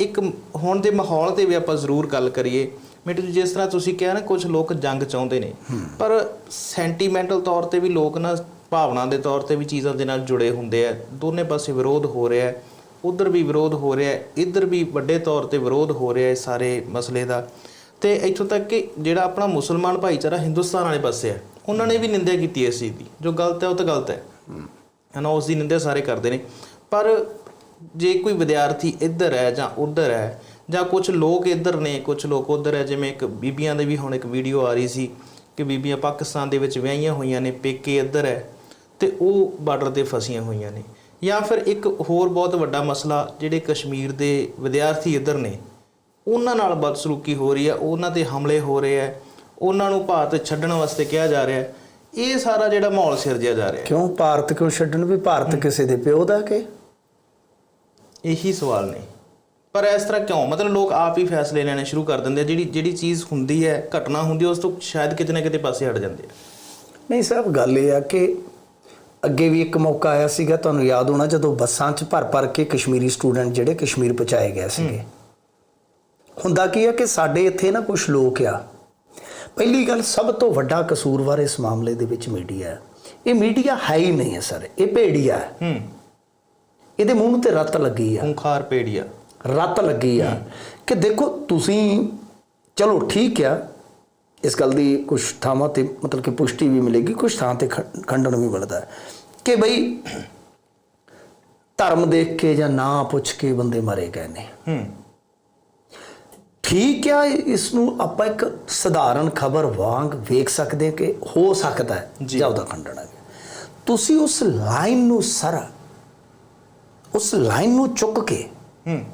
ਇੱਕ ਹੁਣ ਦੇ ਮਾਹੌਲ ਤੇ ਵੀ ਆਪਾਂ ਜ਼ਰੂਰ ਗੱਲ ਕਰੀਏ ਮਿੰਟੂ ਜੀ ਜਿਸ ਤਰ੍ਹਾਂ ਤੁਸੀਂ ਕਿਹਾ ਨਾ ਕੁਝ ਲੋਕ ਜੰਗ ਚਾਹੁੰਦੇ ਨੇ। ਪਰ ਸੈਂਟੀਮੈਂਟਲ ਤੌਰ ਤੇ ਵੀ ਲੋਕ ਨਾ ਭਾਵਨਾ ਦੇ ਤੌਰ ਤੇ ਵੀ ਚੀਜ਼ਾਂ ਦੇ ਨਾਲ ਜੁੜੇ ਹੁੰਦੇ ਆ। ਦੋਨੇ ਪਾਸੇ ਵਿਰੋਧ ਹੋ ਰਿਹਾ ਹੈ। ਉਧਰ ਵੀ ਵਿਰੋਧ ਹੋ ਰਿਹਾ ਹੈ। ਇੱਧਰ ਵੀ ਵੱਡੇ ਤੌਰ ਤੇ ਵਿਰੋਧ ਹੋ ਰਿਹਾ ਹੈ ਸਾਰੇ ਮਸਲੇ ਦਾ। ਤੇ ਇੱਥੋਂ ਤੱਕ ਕਿ ਜਿਹੜਾ ਆਪਣਾ ਮੁਸਲਮਾਨ ਭਾਈਚਾਰਾ ਹਿੰਦੁਸਤਾਨ ਵਾਲੇ ਪਾਸੇ ਹੈ ਉਹਨਾਂ ਨੇ ਵੀ ਨਿੰਦਿਆ ਕੀਤੀ ਇਸ ਚੀਜ਼ ਦੀ। ਜੋ ਗਲਤ ਹੈ ਉਹ ਤਾਂ ਗਲਤ ਹੈ। ਹਨਾ ਉਸ ਦੀ ਨਿੰਦਿਆ ਸਾਰੇ ਕਰਦੇ ਨੇ। ਪਰ ਜੇ ਕੋਈ ਵਿਦਿਆਰਥੀ ਇੱਧਰ ਹੈ ਜਾਂ ਉੱਧਰ ਹੈ ਜਾਂ ਕੁਝ ਲੋਕ ਇੱਧਰ ਨੇ ਕੁਝ ਲੋਕ ਉੱਧਰ ਹੈ ਜਿਵੇਂ ਇੱਕ ਬੀਬੀਆਂ ਦੇ ਵੀ ਹੁਣ ਇੱਕ ਵੀਡੀਓ ਆ ਰਹੀ ਸੀ ਕਿ ਬੀਬੀਆਂ ਪਾਕਿਸਤਾਨ ਦੇ ਵਿੱਚ ਵਿਆਹੀਆਂ ਹੋਈਆਂ ਨੇ ਪੇਕੇ ਇੱਧਰ ਹੈ ਤੇ ਉਹ ਬਾਰਡਰ ਤੇ ਫਸੀਆਂ ਹੋਈਆਂ ਨੇ। ਜਾਂ ਫਿਰ ਇੱਕ ਹੋਰ ਬਹੁਤ ਵੱਡਾ ਮਸਲਾ ਜਿਹੜੇ ਕਸ਼ਮੀਰ ਦੇ ਵਿਦਿਆਰਥੀ ਇੱਧਰ ਨੇ ਉਹਨਾਂ ਨਾਲ ਬਦਸਲੂਕੀ ਹੋ ਰਹੀ ਹੈ ਉਹਨਾਂ ਤੇ ਹਮਲੇ ਹੋ ਰਹੇ ਹੈ ਉਹਨਾਂ ਨੂੰ ਭਾਰਤ ਛੱਡਣ ਵਾਸਤੇ ਕਿਹਾ ਜਾ ਰਿਹਾ ਹੈ। ਇਹ ਸਾਰਾ ਜਿਹੜਾ ਮਾਹੌਲ ਸਿਰਜਿਆ ਜਾ ਰਿਹਾ ਕਿਉਂ? ਭਾਰਤ ਕਿਉਂ ਛੱਡਣ? ਵੀ ਭਾਰਤ ਕਿਸੇ ਦੇ ਪਿਓ ਦਾ ਕਿ ਇਹੀ ਸਵਾਲ ਨੇ। ਪਰ ਇਸ ਤਰ੍ਹਾਂ ਕਿਉਂ? ਮਤਲਬ ਲੋਕ ਆਪ ਹੀ ਫੈਸਲੇ ਲੈਣੇ ਸ਼ੁਰੂ ਕਰ ਦਿੰਦੇ ਆ ਜਿਹੜੀ ਜਿਹੜੀ ਚੀਜ਼ ਹੁੰਦੀ ਹੈ ਘਟਨਾ ਹੁੰਦੀ ਉਸ ਤੋਂ ਸ਼ਾਇਦ ਕਿਤੇ ਨਾ ਕਿਤੇ ਪਾਸੇ ਹਟ ਜਾਂਦੇ ਆ। ਨਹੀਂ ਸਾਹਿਬ ਗੱਲ ਇਹ ਆ ਕਿ ਅੱਗੇ ਵੀ ਇੱਕ ਮੌਕਾ ਆਇਆ ਸੀਗਾ ਤੁਹਾਨੂੰ ਯਾਦ ਹੋਣਾ ਜਦੋਂ ਬੱਸਾਂ 'ਚ ਭਰ ਭਰ ਕੇ ਕਸ਼ਮੀਰੀ ਸਟੂਡੈਂਟ ਜਿਹੜੇ ਕਸ਼ਮੀਰ ਪਹੁੰਚਾਏ ਗਏ ਸੀਗੇ। ਹੁੰਦਾ ਕੀ ਆ ਕਿ ਸਾਡੇ ਇੱਥੇ ਨਾ ਕੁਝ ਲੋਕ ਆ। ਪਹਿਲੀ ਗੱਲ ਸਭ ਤੋਂ ਵੱਡਾ ਕਸੂਰਵਾਰ ਇਸ ਮਾਮਲੇ ਦੇ ਵਿੱਚ ਮੀਡੀਆ ਹੈ। ਇਹ ਮੀਡੀਆ ਹੈ ਹੀ ਨਹੀਂ ਹੈ ਸਰ। ਇਹ ਭੇੜੀਆ ਹੈ ਹੂੰ। ਇਹਦੇ ਮੂੰਹ ਨੂੰ ਤੇ ਰੱਤ ਲੱਗੀ ਆ। ਖੂੰਖਾਰ ਪੇੜੀਆ ਰੱਤ ਲੱਗੀ ਆ ਕਿ ਦੇਖੋ ਤੁਸੀਂ ਚਲੋ ਠੀਕ ਆ ਇਸ ਗੱਲ ਦੀ ਕੁਝ ਥਾਵਾਂ ਤੇ ਮਤਲਬ ਕਿ ਪੁਸ਼ਟੀ ਵੀ ਮਿਲੇਗੀ ਕੁਝ ਥਾਂ ਤੇ ਖੰਡਨ ਵੀ ਮਿਲਦਾ ਕਿ ਬਈ ਧਰਮ ਦੇਖ ਕੇ ਜਾਂ ਨਾਂ ਪੁੱਛ ਕੇ ਬੰਦੇ ਮਾਰੇ ਗਏ ਨੇ। ਹੂੰ। ਠੀਕ ਆ ਇਸ ਨੂੰ ਆਪਾਂ ਇੱਕ ਸਧਾਰਨ ਖਬਰ ਵਾਂਗ ਵੇਖ ਸਕਦੇ ਹਾਂ ਕਿ ਹੋ ਸਕਦਾ ਹੈ। ਜਾਂ। ਉਹਦਾ ਖੰਡਨ ਹੈ ਤੁਸੀਂ ਉਸ ਲਾਈਨ ਨੂੰ ਸਰ ਉਸ ਲਾਈਨ ਨੂੰ ਚੁੱਕ ਕੇ ਹੂੰ।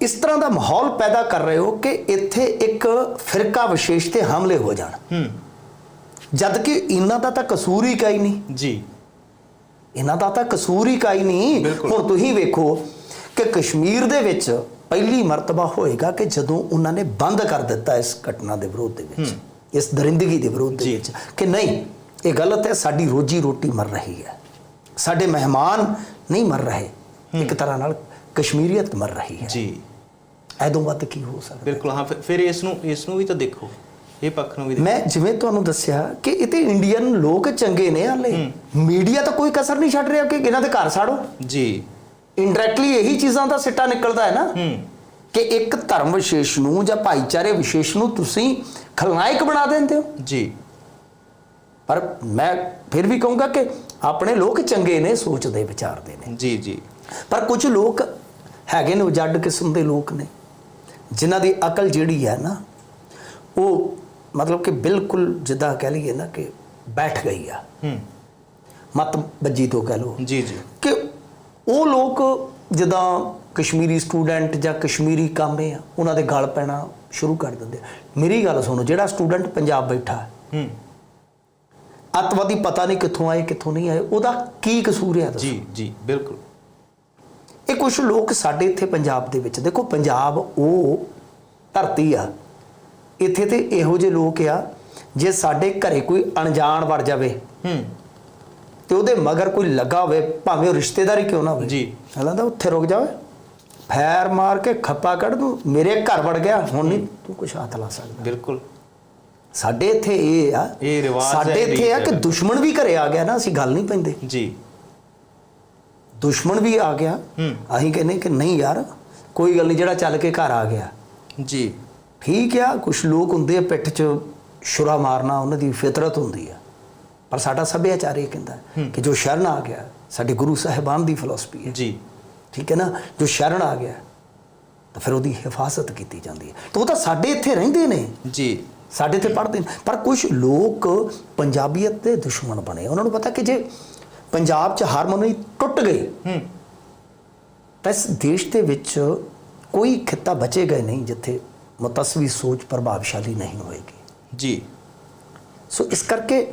ਇਸ ਤਰ੍ਹਾਂ ਦਾ ਮਾਹੌਲ ਪੈਦਾ ਕਰ ਰਹੇ ਹੋ ਕਿ ਇੱਥੇ ਇੱਕ ਫਿਰਕਾ ਵਿਸ਼ੇਸ਼ ਤੇ ਹਮਲੇ ਹੋ ਜਾਣ। ਹੂੰ। ਜਦ ਕਿ ਇਹਨਾਂ ਦਾ ਤਾਂ ਕਸੂਰ ਹੀ ਕਾਈ ਨਹੀਂ। ਜੀ। ਇਹਨਾਂ ਦਾ ਤਾਂ ਕਸੂਰ ਹੀ ਕਾਈ ਨਹੀਂ। ਹੁਣ ਤੁਸੀਂ ਵੇਖੋ ਕਿ ਕਸ਼ਮੀਰ ਦੇ ਵਿੱਚ ਪਹਿਲੀ ਮਰਤਬਾ ਹੋਏਗਾ ਕਿ ਜਦੋਂ ਉਹਨਾਂ ਨੇ ਬੰਦ ਕਰ ਦਿੱਤਾ ਇਸ ਘਟਨਾ ਦੇ ਵਿਰੋਧ ਦੇ ਵਿੱਚ ਇਸ ਦਰਿੰਦਗੀ ਦੇ ਵਿਰੋਧ ਦੇ। ਵਿੱਚ ਕਿ ਨਹੀਂ ਇਹ ਗਲਤ ਹੈ ਸਾਡੀ ਰੋਜੀ ਰੋਟੀ ਮਰ ਰਹੀ ਹੈ। ਸਾਡੇ ਮਹਿਮਾਨ ਨਹੀਂ ਮਰ ਰਹੇ। ਇੱਕ ਤਰ੍ਹਾਂ ਨਾਲ ਕਸ਼ਮੀਰੀਅਤ ਮਰ ਰਹੀ ਹੈ। ਜੀ। ਐਦੋਂ ਵੱਧ ਕੀ ਹੋ ਸਕਦਾ ਬਿਲਕੁਲ ਹਾਂ ਫਿਰ- ਇਸ ਨੂੰ ਇਸ ਨੂੰ ਵੀ ਤਾਂ ਦੇਖੋ। ਇਹ ਪੱਖ ਨੂੰ ਵੀ ਮੈਂ ਜਿਵੇਂ ਤੁਹਾਨੂੰ ਦੱਸਿਆ ਕਿ ਇਹ ਤੇ ਇੰਡੀਅਨ ਲੋਕ ਚੰਗੇ ਨੇ ਹਾਲੇ। ਮੀਡੀਆ ਤਾਂ ਕੋਈ ਕਸਰ ਨਹੀਂ ਛੱਡ ਰਿਹਾ ਕਿ ਇਹਨਾਂ ਦੇ ਘਰ ਸਾੜੋ। ਜੀ। ਇਨਡਾਇਰੈਕਟਲੀ ਇਹੀ ਚੀਜ਼ਾਂ ਦਾ ਸਿੱਟਾ ਨਿਕਲਦਾ ਹੈ ਨਾ। ਕਿ ਇੱਕ ਧਰਮ ਵਿਸ਼ੇਸ਼ ਨੂੰ ਜਾਂ ਭਾਈਚਾਰੇ ਵਿਸ਼ੇਸ਼ ਨੂੰ ਤੁਸੀਂ ਖਲਨਾਇਕ ਬਣਾ ਦਿੰਦੇ ਹੋ। ਜੀ। ਪਰ ਮੈਂ ਫਿਰ ਵੀ ਕਹੂੰਗਾ ਕਿ ਆਪਣੇ ਲੋਕ ਚੰਗੇ ਨੇ ਸੋਚਦੇ ਵਿਚਾਰਦੇ ਨੇ। ਜੀ ਜੀ। ਪਰ ਕੁਝ ਲੋਕ ਹੈਗੇ ਨੇ ਜੱਡ ਕਿਸਮ ਦੇ ਲੋਕ ਨੇ। ਜਿਨ੍ਹਾਂ ਦੀ ਅਕਲ ਜਿਹੜੀ ਹੈ ਨਾ ਉਹ ਮਤਲਬ ਕਿ ਬਿਲਕੁਲ ਜਿੱਦਾਂ ਕਹਿ ਲਈਏ ਨਾ ਕਿ ਬੈਠ ਗਈ ਆ। ਹੂੰ। ਮਤ ਬੱਜੀ ਤੋਂ ਕਹਿ ਲਓ। ਜੀ ਜੀ। ਕਿ ਉਹ ਲੋਕ ਜਿੱਦਾਂ ਕਸ਼ਮੀਰੀ ਸਟੂਡੈਂਟ ਜਾਂ ਕਸ਼ਮੀਰੀ ਕਾਮੇ ਆ ਉਹਨਾਂ ਦੇ ਗਲ ਪੈਣਾ ਸ਼ੁਰੂ ਕਰ ਦਿੰਦੇ ਆ। ਮੇਰੀ ਗੱਲ ਸੁਣੋ ਜਿਹੜਾ ਸਟੂਡੈਂਟ ਪੰਜਾਬ ਬੈਠਾ ਹੂੰ। ਅੱਤਵਾਦੀ ਪਤਾ ਨਹੀਂ ਕਿੱਥੋਂ ਆਏ ਕਿੱਥੋਂ ਨਹੀਂ ਆਏ ਉਹਦਾ ਕੀ ਕਸੂਰ ਹੈ ਜੀ ਜੀ ਬਿਲਕੁਲ। ਇਹ ਕੁਝ ਲੋਕ ਸਾਡੇ ਇੱਥੇ ਪੰਜਾਬ ਦੇ ਵਿੱਚ ਦੇਖੋ ਪੰਜਾਬ ਉਹ ਧਰਤੀ ਆ ਇੱਥੇ ਤੇ ਇਹੋ ਜਿਹੇ ਲੋਕ ਆ ਜੇ ਸਾਡੇ ਘਰੇ ਕੋਈ ਅਣਜਾਣ ਵੜ ਜਾਵੇ ਹੂੰ। ਤੇ ਉਹਦੇ ਮਗਰ ਕੋਈ ਲੱਗਾ ਹੋਵੇ ਭਾਵੇਂ ਉਹ ਰਿਸ਼ਤੇਦਾਰੀ ਕਿਉਂ ਨਾ ਹੋਵੇ ਜੀ। ਹਲਾਂਦਾ ਉੱਥੇ ਰੁਕ ਜਾਵੇ ਫੈਰ ਮਾਰ ਕੇ ਖੱਪਾ ਕੱਢ ਦੂੰ ਮੇਰੇ ਘਰ ਵੜ ਗਿਆ ਹੁਣ ਨਹੀਂ ਤੂੰ ਕੁਛ ਹੱਥ ਲਾ ਸਕਦਾ। ਬਿਲਕੁਲ। ਸਾਡੇ ਇੱਥੇ ਇਹ ਆ ਇਹ ਰਿਵਾਜ ਸਾਡੇ ਇੱਥੇ ਆ ਕਿ। ਦੁਸ਼ਮਣ ਵੀ ਘਰੇ ਆ ਗਿਆ ਨਾ ਅਸੀਂ ਗੱਲ ਨਹੀਂ ਪੈਂਦੇ। ਜੀ। ਦੁਸ਼ਮਣ ਵੀ ਆ ਗਿਆ। ਅਸੀਂ ਕਹਿੰਦੇ ਕਿ ਨਹੀਂ ਯਾਰ ਕੋਈ ਗੱਲ ਨਹੀਂ ਜਿਹੜਾ ਚੱਲ ਕੇ ਘਰ ਆ ਗਿਆ। ਜੀ। ਠੀਕ ਆ ਕੁਝ ਲੋਕ ਹੁੰਦੇ ਆ ਪਿੱਠ 'ਚ ਛੁਰਾ ਮਾਰਨਾ ਉਹਨਾਂ ਦੀ ਫਿਤਰਤ ਹੁੰਦੀ ਆ। ਪਰ ਸਾਡਾ ਸੱਭਿਆਚਾਰ ਇਹ ਕਹਿੰਦਾ ਕਿ ਜੋ ਸ਼ਰਨ ਆ ਗਿਆ ਸਾਡੇ ਗੁਰੂ ਸਾਹਿਬਾਨ ਦੀ ਫਿਲਾਸਫੀ ਹੈ। ਜੀ। ਠੀਕ ਹੈ ਨਾ? ਜੋ ਸ਼ਰਨ ਆ ਗਿਆ ਤਾਂ ਫਿਰ ਉਹਦੀ ਹਿਫਾਜ਼ਤ ਕੀਤੀ ਜਾਂਦੀ ਹੈ। ਤਾਂ ਉਹ ਤਾਂ ਸਾਡੇ ਇੱਥੇ ਰਹਿੰਦੇ ਨੇ। ਜੀ। ਸਾਡੇ ਪੜ੍ਹਦੇ ਨੇ। ਪਰ ਕੁਝ ਲੋਕ ਪੰਜਾਬੀਅਤ ਦੇ ਦੁਸ਼ਮਣ ਬਣੇ। ਉਹਨਾਂ ਨੂੰ ਪਤਾ ਕਿ ਜੇ ਪੰਜਾਬ 'ਚ ਹਾਰਮੋਨੀ ਟੁੱਟ ਗਈ ਹੂੰ। ਤਾਂ ਇਸ ਦੇਸ਼ ਦੇ ਵਿੱਚ ਕੋਈ ਖਿੱਤਾ ਬਚੇਗਾ ਨਹੀਂ ਜਿੱਥੇ ਮੁਤਸਵੀ ਸੋਚ ਪ੍ਰਭਾਵਸ਼ਾਲੀ ਨਹੀਂ ਹੋਏਗੀ। ਜੀ। ਸੋ ਇਸ ਕਰਕੇ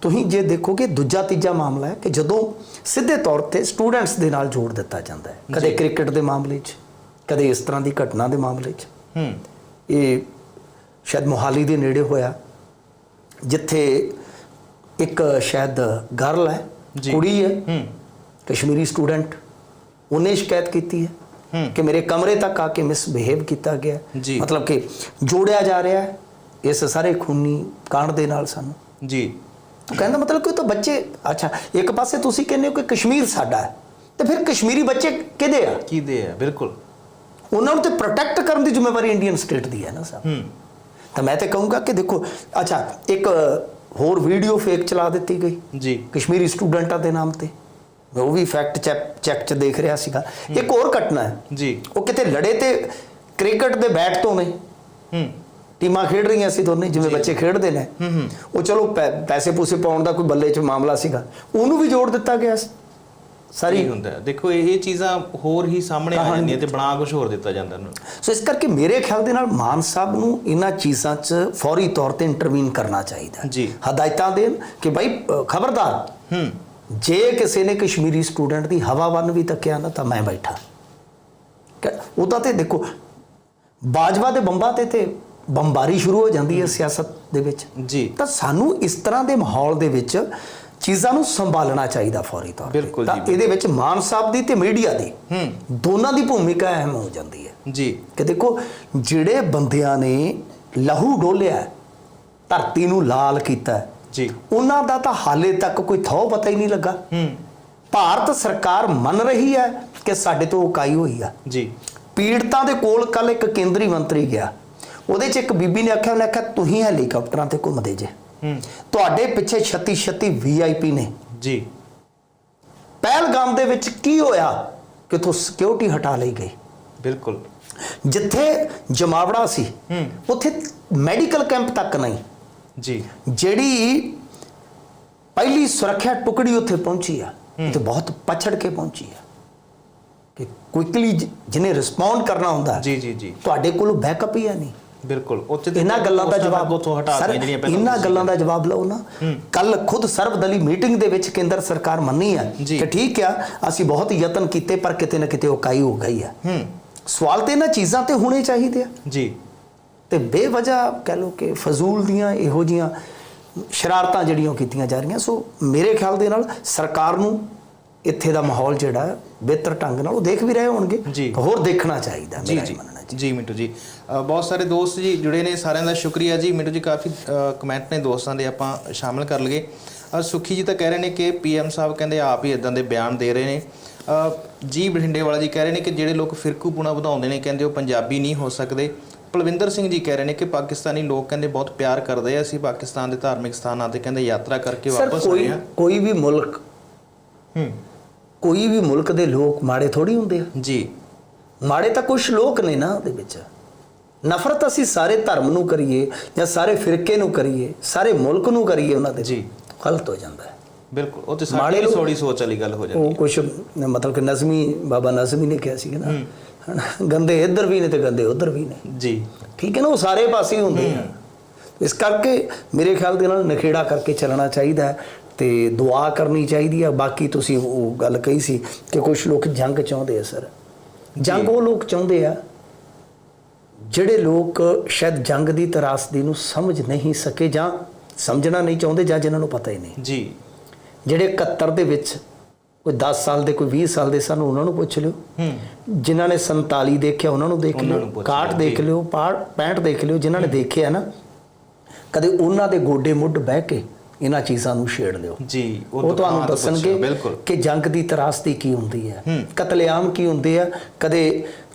ਤੁਸੀਂ ਜੇ ਦੇਖੋਗੇ ਦੂਜਾ ਤੀਜਾ ਮਾਮਲਾ ਹੈ ਕਿ ਜਦੋਂ ਸਿੱਧੇ ਤੌਰ ਤੇ ਸਟੂਡੈਂਟਸ ਦੇ ਨਾਲ ਜੋੜ ਦਿੱਤਾ ਜਾਂਦਾ ਹੈ। ਕਦੇ ਕ੍ਰਿਕਟ ਦੇ ਮਾਮਲੇ 'ਚ ਕਦੇ ਇਸ ਤਰ੍ਹਾਂ ਦੀ ਘਟਨਾ ਦੇ ਮਾਮਲੇ 'ਚ। ਹੂੰ। ਇਹ ਸ਼ਾਇਦ ਮੋਹਾਲੀ ਦੇ ਨੇੜੇ ਹੋਇਆ ਜਿੱਥੇ ਇੱਕ ਸ਼ਾਇਦ ਗਰਲ ਹੈ। ਕੁੜੀ ਹੈ ਕਸ਼ਮੀਰੀ ਸਟੂਡੈਂਟ ਉਹਨੇ ਸ਼ਿਕਾਇਤ ਕੀਤੀ ਹੈ ਕਿ ਮੇਰੇ ਕਮਰੇ ਤੱਕ ਆ ਕੇ ਮਿਸਬਿਹੇਵ ਕੀਤਾ ਗਿਆ। ਮਤਲਬ ਕਿ ਜੋੜਿਆ ਜਾ ਰਿਹਾ ਹੈ ਇਸ ਸਾਰੇ ਖੂਨੀ ਕਾਂਡ ਦੇ ਨਾਲ ਸਾਨੂੰ। ਜੀ। ਤਾਂ ਕਹਿੰਦਾ ਮਤਲਬ ਕਿ ਉਹ ਤਾਂ ਬੱਚੇ ਅੱਛਾ ਇੱਕ ਪਾਸੇ ਤੁਸੀਂ ਕਹਿੰਦੇ ਹੋ ਕਿ ਕਸ਼ਮੀਰ ਸਾਡਾ ਹੈ ਤੇ ਫਿਰ ਕਸ਼ਮੀਰੀ ਬੱਚੇ ਕਿਹਦੇ ਆ? ਕੀ ਦੇ ਹੈ ਬਿਲਕੁਲ। ਉਹਨਾਂ ਨੂੰ ਤੇ ਪ੍ਰੋਟੈਕਟ ਕਰਨ ਦੀ ਜ਼ਿੰਮੇਵਾਰੀ ਇੰਡੀਅਨ ਸਟੇਟ ਦੀ ਹੈ ਨਾ ਸਰ। ਹੂੰ। ਤਾਂ ਮੈਂ ਤੇ ਕਹੂੰਗਾ ਕਿ ਦੇਖੋ ਅੱਛਾ ਇੱਕ ਹੋਰ ਵੀਡੀਓ ਫੇਕ ਚਲਾ ਦਿੱਤੀ ਗਈ। ਜੀ। ਕਸ਼ਮੀਰੀ ਸਟੂਡੈਂਟਾਂ ਦੇ ਨਾਮ ਤੇ। ਮੈਂ ਉਹ ਵੀ ਫੈਕਟ ਚੈੱਕ ਚ ਦੇਖ ਰਿਹਾ ਸੀਗਾ। ਇੱਕ ਹੋਰ ਘਟਨਾ ਹੈ। ਜੀ। ਉਹ ਕਿਤੇ ਲੜੇ ਤੇ ਕ੍ਰਿਕਟ ਦੇ ਬੈਟ ਤੋਂ ਨੇ। ਹੂੰ। ਟੀਮਾਂ ਖੇਡ ਰਹੀਆਂ ਸੀ ਦੋਨੇ ਜਿਵੇਂ ਬੱਚੇ ਖੇਡਦੇ ਨੇ। ਉਹ ਚਲੋ ਪੈਸੇ ਪੂਸੇ ਪਾਉਣ ਦਾ ਕੋਈ ਬੱਲੇ 'ਚ ਮਾਮਲਾ ਸੀਗਾ। ਉਹਨੂੰ ਵੀ ਜੋੜ ਦਿੱਤਾ ਗਿਆ ਸੀ। ਸਾਰੀ ਹੁੰਦਾ। ਦੇਖੋ ਇਹ ਚੀਜ਼ਾਂ ਹੋਰ ਹੀ ਸਾਹਮਣੇ ਆ। ਜਾਂਦੀਆਂ ਤੇ ਬਣਾ ਕੁਝ ਹੋਰ ਦਿੱਤਾ ਜਾਂਦਾ ਇਹਨੂੰ ਸੋ ਇਸ ਕਰਕੇ ਮੇਰੇ ਖਿਆਲ ਦੇ ਨਾਲ ਮਾਨ ਸਾਹਿਬ ਨੂੰ ਇਹਨਾਂ ਚੀਜ਼ਾਂ 'ਚ ਫੌਰੀ ਤੌਰ ਤੇ ਇੰਟਰਵੀਨ ਕਰਨਾ ਚਾਹੀਦਾ ਜੀ। ਹਦਾਇਤਾਂ ਦੇਣ ਕਿ ਭਾਈ ਖਬਰਦਾਰ ਹੂੰ। ਜੇ ਕਿਸੇ ਨੇ ਕਸ਼ਮੀਰੀ ਸਟੂਡੈਂਟ ਦੀ ਹਵਾ ਵੱਲ ਵੀ ਤੱਕਿਆ ਨਾ ਤਾਂ ਮੈਂ ਬੈਠਾ। ਉਹਦਾ ਤੇ ਦੇਖੋ ਬਾਜਵਾ ਦੇ ਬੰਬਾਂ ਤੇ ਤੇ ਬੰਬਾਰੀ ਸ਼ੁਰੂ ਹੋ ਜਾਂਦੀ ਹੈ। ਸਿਆਸਤ ਦੇ ਵਿੱਚ। ਜੀ। ਤਾਂ ਸਾਨੂੰ ਇਸ ਤਰ੍ਹਾਂ ਦੇ ਮਾਹੌਲ ਦੇ ਵਿੱਚ ਚੀਜ਼ਾਂ ਨੂੰ ਸੰਭਾਲਣਾ ਚਾਹੀਦਾ ਫੌਰੀ ਤੌਰ ਤੇ। ਤਾਂ ਇਹਦੇ ਵਿੱਚ ਮਾਨ ਸਾਹਿਬ ਦੀ ਤੇ ਮੀਡੀਆ ਦੀ ਹੂੰ। ਦੋਨਾਂ ਦੀ ਭੂਮਿਕਾ ਅਹਿਮ ਹੋ ਜਾਂਦੀ ਹੈ। ਜੀ। ਕਿ ਦੇਖੋ ਜਿਹੜੇ ਬੰਦਿਆਂ ਨੇ ਲਹੂ ਡੋਲਿਆ ਧਰਤੀ ਨੂੰ ਲਾਲ ਕੀਤਾ ਜੀ। ਉਹਨਾਂ ਦਾ ਤਾਂ ਹਾਲੇ ਤੱਕ ਕੋਈ ਥੋ ਪਤਾ ਹੀ ਨਹੀਂ ਲੱਗਾ। ਹੂੰ। ਭਾਰਤ ਸਰਕਾਰ ਮੰਨ ਰਹੀ ਹੈ ਕਿ ਸਾਡੇ ਤੋਂ ਉਕਾਈ ਹੋਈ ਆ। ਜੀ। ਪੀੜਤਾਂ ਦੇ ਕੋਲ ਕੱਲ ਇੱਕ ਕੇਂਦਰੀ ਮੰਤਰੀ ਗਿਆ। ਉਹਦੇ 'ਚ ਇੱਕ ਬੀਬੀ ਨੇ ਆਖਿਆ ਉਹਨੇ ਆਖਿਆ ਤੁਸੀਂ ਹੈਲੀਕਾਪਟਰਾਂ ਤੇ ਘੁੰਮਦੇ ਜੇ। ਤੁਹਾਡੇ ਪਿੱਛੇ 36 36 ਵੀਆਈਪੀ ਨੇ। ਜੀ। ਪਹਿਲਗਾਮ ਦੇ ਵਿੱਚ ਕੀ ਹੋਇਆ? ਕਿ ਤੋਂ ਸਿਕਿਉਰਿਟੀ ਹਟਾ ਲਈ ਗਈ। ਬਿਲਕੁਲ। ਜਿੱਥੇ ਜਮਾਵੜਾ ਸੀ। ਉੱਥੇ ਮੈਡੀਕਲ ਕੈਂਪ ਤੱਕ ਨਹੀਂ। ਜੀ। ਜਿਹੜੀ ਪਹਿਲੀ ਸੁਰੱਖਿਆ ਟੁਕੜੀ ਉੱਥੇ ਪਹੁੰਚੀ ਆ ਤੇ ਬਹੁਤ ਪਛੜ ਕੇ ਪਹੁੰਚੀ ਆ। ਕਿ ਕੁਇਕਲੀ ਜਿਹਨੇ ਰਿਸਪੌਂਡ ਕਰਨਾ ਹੁੰਦਾ ਜੀ ਜੀ ਜੀ। ਤੁਹਾਡੇ ਕੋਲ ਬੈਕਅਪ ਹੀ ਹੈ ਨਹੀਂ। ਬਿਲਕੁਲ ਉੱਚ ਇਹਨਾਂ ਗੱਲਾਂ ਦਾ ਜਵਾਬ ਉੱਥੋਂ ਹਟਾ ਦਿੱਤੀਆਂ ਜਿਹੜੀਆਂ ਪਹਿਲਾਂ ਇਹਨਾਂ ਗੱਲਾਂ ਦਾ ਜਵਾਬ ਲਓ ਨਾ। ਕੱਲ ਖੁਦ ਸਰਬਦਲੀ ਮੀਟਿੰਗ ਦੇ ਵਿੱਚ ਕੇਂਦਰ ਸਰਕਾਰ ਮੰਨੀ ਆ ਜੀ। ਕਿ ਠੀਕ ਆ ਅਸੀਂ ਬਹੁਤ ਯਤਨ ਕੀਤੇ ਪਰ ਕਿਤੇ ਨਾ ਕਿਤੇ ਉਕਾਈ ਹੋ ਗਈ ਆ। ਹੂੰ। ਸਵਾਲ ਤੇ ਇਹਨਾਂ ਚੀਜ਼ਾਂ ਤੇ ਹੋਣੇ ਚਾਹੀਦੇ ਆ। ਜੀ। ਤੇ ਬੇਵਜ੍ਹਾ ਕਹਿ ਲੋ ਕਿ ਫਜ਼ੂਲ ਦੀਆਂ ਇਹੋ ਜੀਆਂ ਸ਼ਰਾਰਤਾਂ ਜਿਹੜੀਆਂ ਕੀਤੀਆਂ ਜਾ ਰਹੀਆਂ ਸੋ ਮੇਰੇ ਖਿਆਲ ਦੇ ਨਾਲ ਸਰਕਾਰ ਨੂੰ ਇੱਥੇ ਦਾ ਮਾਹੌਲ ਜਿਹੜਾ ਹੈ, ਬਿਹਤਰ ਢੰਗ ਨਾਲ ਉਹ ਦੇਖ ਵੀ ਰਹੇ ਹੋਣਗੇ। ਹੋਰ ਦੇਖਣਾ ਚਾਹੀਦਾ ਮੇਰਾ ਜੀ। ਜੀ ਮਿੰਟੂ ਜੀ। ਬਹੁਤ ਸਾਰੇ ਦੋਸਤ ਜੀ ਜੁੜੇ ਨੇ ਸਾਰਿਆਂ ਦਾ ਸ਼ੁਕਰੀਆ ਜੀ। ਮਿੰਟੂ ਜੀ ਕਾਫੀ ਕਮੈਂਟ ਨੇ ਦੋਸਤਾਂ ਦੇ ਆਪਾਂ ਸ਼ਾਮਿਲ ਕਰ ਲਗੇ ਸੁਖੀ ਜੀ ਤਾਂ ਕਹਿ ਰਹੇ ਨੇ ਕਿ ਪੀਐਮ ਸਾਹਿਬ ਕਹਿੰਦੇ ਆਪ ਹੀ ਇਦਾਂ ਦੇ ਬਿਆਨ ਦੇ ਰਹੇ ਨੇ। ਜੀ ਬਠਿੰਡੇ ਵਾਲਾ ਜੀ ਕਹਿ ਰਹੇ ਨੇ ਕਿ ਜਿਹੜੇ ਲੋਕ ਫਿਰਕੂਪੁਣਾ ਵਧਾਉਂਦੇ ਨੇ ਕਹਿੰਦੇ ਉਹ ਪੰਜਾਬੀ ਨਹੀਂ ਹੋ ਸਕਦੇ। ਪਲਵਿੰਦਰ ਸਿੰਘ ਜੀ ਕਹਿ ਰਹੇ ਨੇ ਕਿ ਪਾਕਿਸਤਾਨੀ ਲੋਕ ਕਹਿੰਦੇ ਬਹੁਤ ਪਿਆਰ ਕਰਦੇ ਆ ਅਸੀਂ ਪਾਕਿਸਤਾਨ ਦੇ ਧਾਰਮਿਕ ਸਥਾਨਾਂ ਤੇ ਕਹਿੰਦੇ ਯਾਤਰਾ ਕਰਕੇ ਵਾਪਸ ਆਏ ਕੋਈ ਆ ਕੋਈ ਵੀ ਮੁਲਕ ਹੂੰ। ਕੋਈ ਵੀ ਮੁਲਕ ਦੇ ਲੋਕ ਮਾੜੇ ਥੋੜੀ ਹੁੰਦੇ ਆ। ਜੀ। ਮਾੜੇ ਤਾਂ ਕੁਝ ਲੋਕ ਨੇ ਨਾ ਉਹਦੇ ਵਿੱਚ। ਨਫ਼ਰਤ ਅਸੀਂ ਸਾਰੇ ਧਰਮ ਨੂੰ ਕਰੀਏ ਜਾਂ ਸਾਰੇ ਫਿਰਕੇ ਨੂੰ ਕਰੀਏ ਸਾਰੇ ਮੁਲਕ ਨੂੰ ਕਰੀਏ ਉਹਨਾਂ ਦੇ ਜੀ। ਗਲਤ ਹੋ ਜਾਂਦਾ ਹੈ। ਬਿਲਕੁਲ ਉਹ ਤੇ ਮਾੜੇ ਸਾਡੀ ਥੋੜੀ ਸੋਚ ਵਾਲੀ ਗੱਲ ਹੋ ਜਾਂਦੀ ਉਹ ਕੁਝ ਮਤਲਬ ਕਿ ਨਜ਼ਮੀ ਬਾਬਾ ਨਜ਼ਮੀ ਨੇ ਕਿਹਾ ਸੀ ਨਾ। ਗੰਦੇ ਇੱਧਰ ਵੀ ਨੇ ਤੇ ਗੰਦੇ ਉੱਧਰ ਵੀ ਨੇ। ਹੈ ਜੀ। ਠੀਕ ਹੈ ਨਾ ਉਹ ਸਾਰੇ ਪਾਸੇ ਹੀ ਹੁੰਦੇ ਆ। ਇਸ ਕਰਕੇ ਮੇਰੇ ਖਿਆਲ ਦੇ ਨਾਲ ਨਖੇੜਾ ਕਰਕੇ ਚੱਲਣਾ ਚਾਹੀਦਾ ਹੈ ਤੇ ਦੁਆ ਕਰਨੀ ਚਾਹੀਦੀ ਆ। ਬਾਕੀ ਤੁਸੀਂ ਉਹ ਗੱਲ ਕਹੀ ਸੀ ਕਿ ਕੁਝ ਲੋਕ ਜੰਗ ਚਾਹੁੰਦੇ ਆ ਸਰ। ਜੰਗ ਉਹ ਲੋਕ ਚਾਹੁੰਦੇ ਆ ਜਿਹੜੇ ਲੋਕ ਸ਼ਾਇਦ ਜੰਗ ਦੀ ਤਰਾਸਦੀ ਨੂੰ ਸਮਝ ਨਹੀਂ ਸਕੇ ਜਾਂ ਸਮਝਣਾ ਨਹੀਂ ਚਾਹੁੰਦੇ ਜਾਂ ਜਿਨ੍ਹਾਂ ਨੂੰ ਪਤਾ ਹੀ ਨਹੀਂ। ਜੀ। ਜਿਹੜੇ 71 ਦੇ ਵਿੱਚ ਕੋਈ 10 ਸਾਲ ਦੇ ਕੋਈ 20 ਸਾਲ ਦੇ ਸਨ ਉਹਨਾਂ ਨੂੰ ਪੁੱਛ ਲਿਓ। ਹੂੰ। ਜਿਨ੍ਹਾਂ ਨੇ 47 ਦੇਖਿਆ ਉਹਨਾਂ ਨੂੰ ਦੇਖ ਲਿਓ। ਨੂੰ ਪੁੱਛ 61 ਲਿਓ, ਦੇਖ। ਲਿਓ 65 ਦੇਖ ਲਿਓ ਜਿਨ੍ਹਾਂ ਨੇ ਦੇਖਿਆ ਨਾ ਕਦੇ ਉਹਨਾਂ ਦੇ ਗੋਡੇ ਮੁੱਢ ਬਹਿ ਕੇ ਇਹਨਾਂ ਚੀਜ਼ਾਂ ਨੂੰ ਛੇੜ ਲਿਓ। ਜੀ ਉਹ ਤੁਹਾਨੂੰ ਦੱਸਣਗੇ ਕਿ ਜੰਗ ਦੀ ਤਰਾਸਦੀ ਕੀ ਹੁੰਦੀ ਹੈ। ਕਤਲੇਆਮ ਕੀ ਹੁੰਦੇ ਆ? ਕਦੇ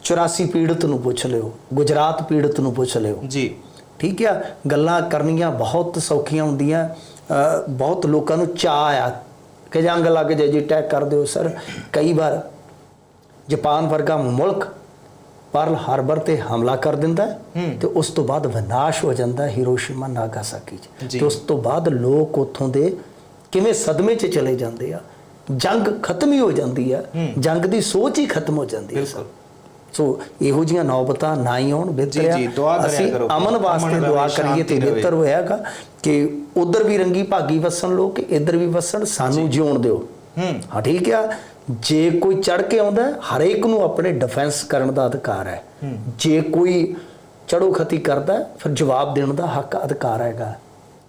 84 ਪੀੜਤ ਨੂੰ ਪੁੱਛ ਲਿਓ ਗੁਜਰਾਤ ਪੀੜਤ ਨੂੰ ਪੁੱਛ ਲਿਓ। ਜੀ। ਠੀਕ ਆ? ਗੱਲਾਂ ਕਰਨੀਆਂ ਬਹੁਤ ਸੌਖੀਆਂ ਹੁੰਦੀਆਂ। ਬਹੁਤ ਲੋਕਾਂ ਨੂੰ ਚਾਹ ਆ ਕਿ ਜੰਗ ਲੱਗ ਜਾਏ ਜੀ ਅਟੈਕ ਕਰ ਦਿਓ ਸਰ। ਕਈ ਵਾਰ ਜਾਪਾਨ ਵਰਗਾ ਮੁਲਕ ਪਰਲ ਹਾਰਬਰ ਤੇ ਹਮਲਾ ਕਰ ਦਿੰਦਾ। ਤੇ ਉਸ ਤੋਂ ਬਾਅਦ ਵਿਨਾਸ਼ ਹੋ ਜਾਂਦਾ ਹੀਰੋਸ਼ੀਮਾ ਨਾਗਾਸਾਕੀ 'ਚ। ਤੇ ਉਸ ਤੋਂ ਬਾਅਦ ਲੋਕ ਉੱਥੋਂ ਦੇ ਕਿਵੇਂ ਸਦਮੇ 'ਚ ਚਲੇ ਜਾਂਦੇ ਆ ਜੰਗ ਖਤਮ ਹੀ ਹੋ ਜਾਂਦੀ ਆ। ਜੰਗ ਦੀ ਸੋਚ ਹੀ ਖਤਮ ਹੋ ਜਾਂਦੀ ਹੈ ਸੋ ਇਹੋ ਜੀਆਂ ਨੌਬਤਾਂ ਨਾ ਹੀ ਆਉਣ ਬਿਹਤਰ ਆ ਜੀ, ਦੁਆ ਕਰਿਆ ਅਸੀਂ ਕਰੋ। ਅਮਨ ਵਾਸਤੇ ਦੁਆ ਕਰੀਏ ਤੇ। ਬਿਹਤਰ ਹੋਇਆਗਾ ਕਿ ਉਧਰ ਵੀ ਰੰਗੀ ਭਾਗੀ ਵਸਣ ਲੋਕ ਇੱਧਰ ਵੀ ਵਸਣ ਸਾਨੂੰ ਜਿਉਣ ਦਿਓ ਹੂੰ। ਹਾਂ ਠੀਕ ਆ। ਜੇ ਕੋਈ ਚੜ ਕੇ ਆਉਂਦਾ ਹਰੇਕ ਨੂੰ ਆਪਣੇ ਡਿਫੈਂਸ ਕਰਨ ਦਾ ਅਧਿਕਾਰ ਹੈ। ਜੇ ਕੋਈ ਚੜੋ ਖਤੀ ਕਰਦਾ ਫਿਰ ਜਵਾਬ ਦੇਣ ਦਾ ਹੱਕ ਅਧਿਕਾਰ ਹੈਗਾ।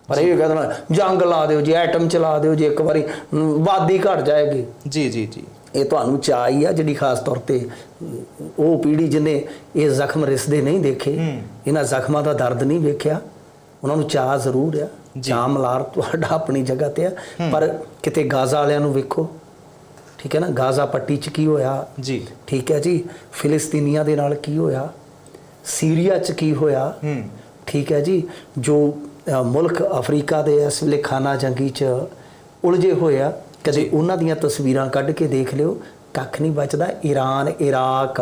ਪਰ ਇਹ ਕਹਿੰਦਾ ਜੰਗ ਲਾ ਦਿਓ ਜੀ ਐਟਮ ਚਲਾ ਦਿਓ ਜੀ ਇੱਕ ਵਾਰੀ ਵਾਦੀ ਘਟ ਜਾਏਗੀ। ਜੀ ਜੀ ਜੀ। ਇਹ ਤੁਹਾਨੂੰ ਚਾਹ ਆ ਜਿਹੜੀ ਖਾਸ ਤੌਰ ਤੇ ਉਹ ਪੀੜ੍ਹੀ ਜਿਹਨੇ ਇਹ ਜ਼ਖਮ ਰਿਸਦੇ ਨਹੀਂ ਦੇਖੇ। ਇਹਨਾਂ ਜ਼ਖਮਾਂ ਦਾ ਦਰਦ ਨਹੀਂ ਵੇਖਿਆ। ਉਹਨਾਂ ਨੂੰ ਚਾਹ ਜ਼ਰੂਰ ਆ। ਜੀ। ਚਾਹ ਮਲਾਰ ਤੁਹਾਡਾ ਆਪਣੀ ਜਗ੍ਹਾ ਤੇ ਆ। ਪਰ ਕਿਤੇ ਗਾਜ਼ਾ ਵਾਲਿਆਂ ਨੂੰ ਵੇਖੋ। ਠੀਕ ਹੈ ਨਾ? ਗਾਜ਼ਾ ਪੱਟੀ 'ਚ ਕੀ ਹੋਇਆ? ਜੀ। ਠੀਕ ਹੈ ਜੀ? ਫਿਲਿਸਤੀਨੀਆਂ ਦੇ ਨਾਲ ਕੀ ਹੋਇਆ? ਸੀਰੀਆ 'ਚ ਕੀ ਹੋਇਆ? ਹੂੰ। ਠੀਕ ਹੈ ਜੀ? ਜੋ ਮੁਲਕ ਅਫਰੀਕਾ ਦੇ ਇਸ ਵੇਲੇ ਖਾਨਾ ਜੰਗੀ 'ਚ ਉਲਝੇ ਹੋਇਆ ਕਦੇ ਉਹਨਾਂ ਦੀਆਂ ਤਸਵੀਰਾਂ ਕੱਢ ਕੇ ਦੇਖ ਲਿਓ। ਕੱਖ ਨਹੀਂ ਬਚਦਾ। ਈਰਾਨ ਇਰਾਕ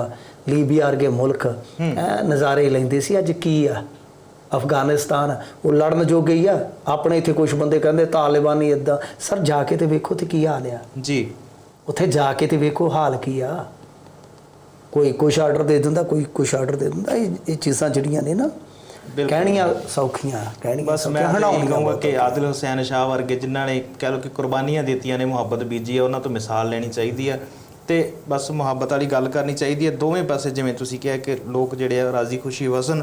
ਲੀਬੀਆ ਵਰਗੇ ਮੁਲਕ। ਨਜ਼ਾਰੇ ਲੈਂਦੇ ਸੀ। ਅੱਜ ਕੀ ਆ? ਅਫਗਾਨਿਸਤਾਨ ਉਹ ਲੜਨ ਜੋ ਗਈ ਆ। ਆਪਣੇ ਇੱਥੇ ਕੁਝ ਬੰਦੇ ਕਹਿੰਦੇ ਤਾਲਿਬਾਨੀ ਇਦਾਂ ਸਰ ਜਾ ਕੇ ਤੇ ਵੇਖੋ ਤੇ ਕੀ ਹਾਲ ਆ। ਜੀ। ਉੱਥੇ ਜਾ ਕੇ ਤੇ ਵੇਖੋ ਹਾਲ ਕੀ ਆ। ਕੋਈ ਕੁਛ ਆਰਡਰ ਦੇ ਦਿੰਦਾ ਕੋਈ ਕੁਛ ਆਰਡਰ ਦੇ ਦਿੰਦਾ। ਇਹ ਚੀਜ਼ਾਂ ਜਿਹੜੀਆਂ ਨੇ ਨਾ। ਕਹਿਣੀਆਂ ਸੌਖੀਆਂ ਕਹਿਣੀਆਂ ਬਸ ਮੈਂ ਹੰਢਾਉਣੀਆਂ ਕਹੂੰਗਾ ਕਿ ਆਦਿਲ ਹੁਸੈਨ ਸ਼ਾਹ ਵਰਗੇ ਜਿਨ੍ਹਾਂ ਨੇ ਕਹਿ ਲਓ ਕਿ ਕੁਰਬਾਨੀਆਂ ਦਿੱਤੀਆਂ ਨੇ ਮੁਹੱਬਤ ਬੀਜੀ ਹੈ ਉਹਨਾਂ ਤੋਂ ਮਿਸਾਲ ਲੈਣੀ ਚਾਹੀਦੀ ਹੈ ਤੇ ਬਸ ਮੁਹੱਬਤ ਵਾਲੀ ਗੱਲ ਕਰਨੀ ਚਾਹੀਦੀ ਹੈ ਦੋਵੇਂ ਪਾਸੇ ਜਿਵੇਂ ਤੁਸੀਂ ਕਿਹਾ ਕਿ ਲੋਕ ਜਿਹੜੇ ਆ ਰਾਜ਼ੀ ਖੁਸ਼ੀ ਵਸਣ।